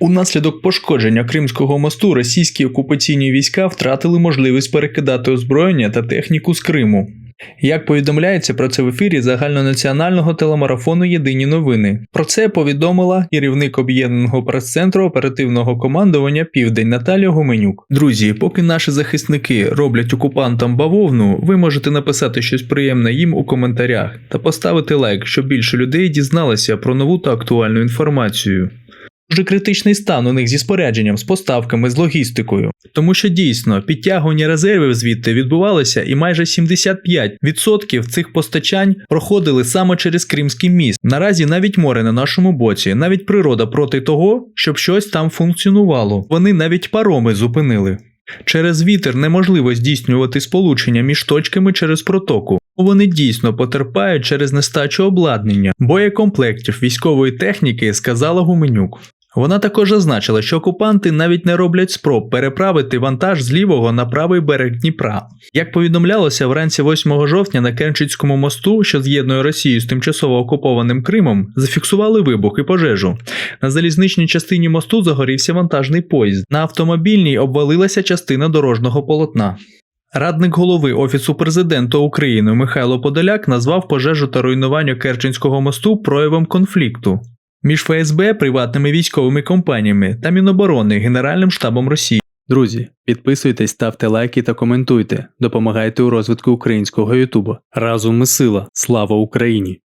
Унаслідок пошкодження Кримського мосту російські окупаційні війська втратили можливість перекидати озброєння та техніку з Криму. Як повідомляється про це в ефірі загальнонаціонального телемарафону Єдині новини. Про це повідомила керівник об'єднаного прес-центру оперативного командування Південь Наталія Гуменюк. Друзі, поки наші захисники роблять окупантам бавовну, ви можете написати щось приємне їм у коментарях та поставити лайк, щоб більше людей дізналися про нову та актуальну інформацію. Дуже критичний стан у них зі спорядженням, з поставками, з логістикою. Тому що дійсно підтягування резервів звідти відбувалося, і майже 75% цих постачань проходили саме через Кримський міст. Наразі навіть море на нашому боці, навіть природа проти того, щоб щось там функціонувало. Вони навіть пароми зупинили. Через вітер неможливо здійснювати сполучення між точками через протоку. Вони дійсно потерпають через нестачу обладнання, боєкомплектів, військової техніки, сказала Гуменюк. Вона також зазначила, що окупанти навіть не роблять спроб переправити вантаж з лівого на правий берег Дніпра. Як повідомлялося, вранці 8 жовтня на Керченському мосту, що з'єднує Росію з тимчасово окупованим Кримом, зафіксували вибух і пожежу. На залізничній частині мосту загорівся вантажний поїзд. На автомобільній обвалилася частина дорожнього полотна. Радник голови Офісу президента України Михайло Подоляк назвав пожежу та руйнування Керченського мосту проявом конфлікту між ФСБ, приватними військовими компаніями та Міноборони Генеральним штабом Росії. Друзі, підписуйтесь, ставте лайки та коментуйте. Допомагайте у розвитку українського Ютубу. Разом ми сила. Слава Україні!